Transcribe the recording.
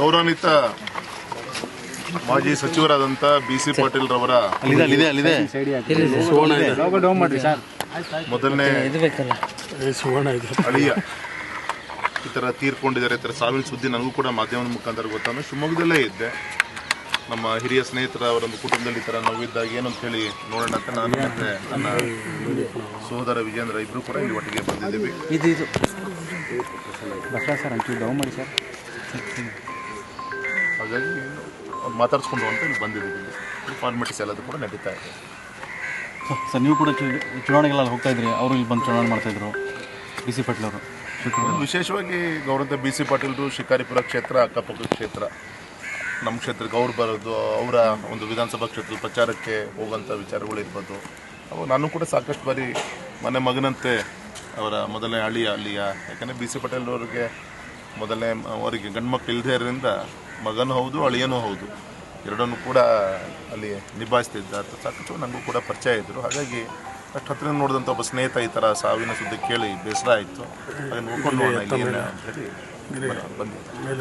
ಗೌರವಾನ್ವಿತ ಮಾಜಿ ಸಚಿವರಾದಂಥ B C Patil ರವರ ಮೊದಲನೇ ಅಳಿಯ. ಈ ಥರ ತೀರ್ಕೊಂಡಿದ್ದಾರೆ ಈ ಥರ ಸಾವಿನ ಸುದ್ದಿ ನನಗೂ ಕೂಡ ಮಾಧ್ಯಮದ ಮುಖಾಂತರ ಗೊತ್ತಾನು ಶಿವಮೊಗ್ಗದಲ್ಲೇ ಇದ್ದೆ. ನಮ್ಮ ಹಿರಿಯ ಸ್ನೇಹಿತರ ಅವರೊಂದು ಕುಟುಂಬದಲ್ಲಿ ಈ ಥರ ನೋವಿದ್ದಾಗ ಏನು ಅಂತ ಹೇಳಿ ನೋಡೋಣ ಅಂತ ನಾನು ಮತ್ತೆ ನನ್ನ ಸಹೋದರ ವಿಜೇಂದ್ರ ಇಬ್ಬರು ಕೂಡ ಇಲ್ಲಿ ಒಟ್ಟಿಗೆ ಬಂದಿದ್ದೀವಿ. ಹಾಗಾಗಿ ಮಾತಾಡಿಸ್ಕೊಂಡು ಅಂತ ಇಲ್ಲಿ ಬಂದಿದ್ದೀವಿ. ಫಾರ್ಮಾಲಿಟೀಸ್ ಎಲ್ಲದೂ ಕೂಡ ನಡೀತಾ ಇದೆ. ಸರ್ ನೀವು ಕೂಡ ಚುನಾವಣೆಗೆಲ್ಲ ಹೋಗ್ತಾ ಇದ್ರಿ. ಅವರು ಇಲ್ಲಿ ಬಂದು ಚುನಾವಣೆ ಮಾಡ್ತಾ ಇದ್ರು. ಬಿ ಸಿ ಪಾಟೀಲ್ ಅವರು. ವಿಶೇಷವಾಗಿ ಗೌರವ ಬಿ ಸಿ ಪಾಟೀಲ್ರು ಶಿಕಾರಿಪುರ ಕ್ಷೇತ್ರ ಅಕ್ಕಪಕ್ಕದ ಕ್ಷೇತ್ರ. ನಮ್ಮ ಕ್ಷೇತ್ರಕ್ಕೆ ಅವ್ರು ಬರೋದು ಅವರ ಒಂದು ವಿಧಾನಸಭಾ ಕ್ಷೇತ್ರದ ಪ್ರಚಾರಕ್ಕೆ ಹೋಗುವಂಥ ವಿಚಾರಗಳು ಇರ್ಬೋದು. ಅವು ನಾನು ಕೂಡ ಸಾಕಷ್ಟು ಬಾರಿ ಮನೆ ಮಗನಂತೆ ಅವರ ಮೊದಲನೇ ಅಳಿಯ ಅಲ್ಲಿಯ ಯಾಕಂದರೆ ಬಿ ಸಿ ಪಾಟೀಲ್ ಅವರಿಗೆ ಮೊದಲನೇ ಅವರಿಗೆ ಗಂಡು ಮಕ್ಕಳು ಇಲ್ಲದೇ ಇರೋದ್ರಿಂದ ಮಗನೂ ಹೌದು ಅಳಿಯನೂ ಹೌದು. ಎರಡನ್ನೂ ಕೂಡ ಅಲ್ಲಿ ನಿಭಾಯಿಸ್ತಿದ್ದ ಅಂತ ಸಾಕಷ್ಟು ನನಗೂ ಕೂಡ ಪರಿಚಯ ಇದ್ದರು ಹಾಗಾಗಿ ಅಷ್ಟು ಹತ್ತಿರ ನೋಡಿದಂಥ ಒಬ್ಬ ಸ್ನೇಹಿತ ಈ ಥರ ಸಾವಿನ ಸುದ್ದಿ ಕೇಳಿ ಬೇಸರ ಆಯಿತು. ಅದನ್ನು ನೋಡ್ಕೊಂಡು ಬಂದಿದ್ದೆ.